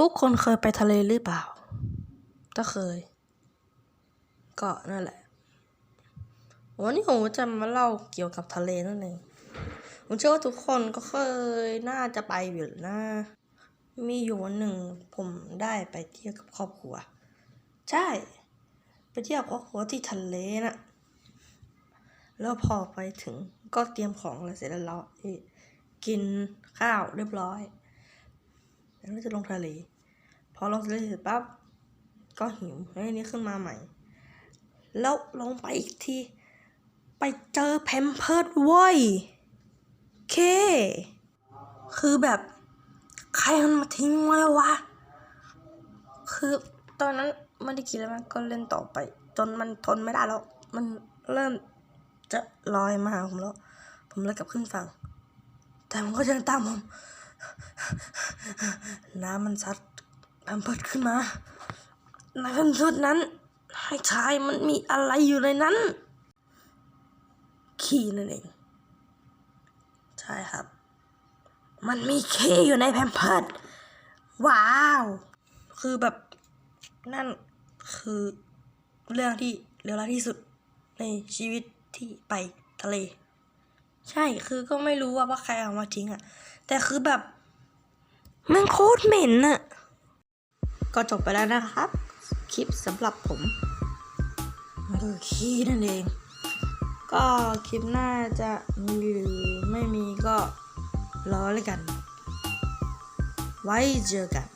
ทุกคนเคยไปทะเลหรือเปล่า ถ้าเคย ก็นั่นแหละ วันนี้ผมจะมาเล่าเกี่ยวกับทะเลนั่นเอง ผมเชื่อว่าทุกคนก็เคยน่าจะไปอยู่นะ มีอยู่วันหนึ่งผมได้ไปเที่ยวกับครอบครัว ใช่ ไปเที่ยวกับครอบครัวที่ทะเลน่ะ แล้วพอไปถึงก็เตรียมของอะไรเสร็จแล้วเรากินข้าวเรียบร้อย แล้วก็จะลงทะเล พอลงทะเลเสร็จปั๊บก็หิวแล้วนี้ขึ้นมาใหม่ แล้วลงไปอีกที ไปเจอแพมเพิร์ดเว้ยเค คือแบบใครมันมาทิ้งไว้วะ คือตอนนั้นไม่ได้คิดแล้วมันก็เล่นต่อไป จนมันทนไม่ได้แล้ว มันเริ่มจะลอยมาหาผมแล้ว ผมเลยกลับขึ้นฝั่ง แต่มันก็ยังตามผม น้ำมันซัดแพมเพิร์ดขึ้นมาในแพมเพิร์ดนั้น ให้ทายมันมีอะไรอยู่ในนั้น ขี้นั่นเอง ใช่ครับ มันมีเคอยู่ในแพมเพิร์ดว้าว คือแบบนั่นคือเรื่องที่เลวร้ายที่สุดในชีวิตที่ไปทะเล ใช่คือก็ไม่รู้ว่าว่าใครเอามาทิ้งอะแต่คือแบบมันโคตรเหม็นอะ่ะก็จบไปแล้วนะครับ คลิปสำหรับผมมันคือขี้นั่นเอง ก็คลิปหน้าจะมีหรือไม่มีก็รอเลยกัน ไว้เจอกัน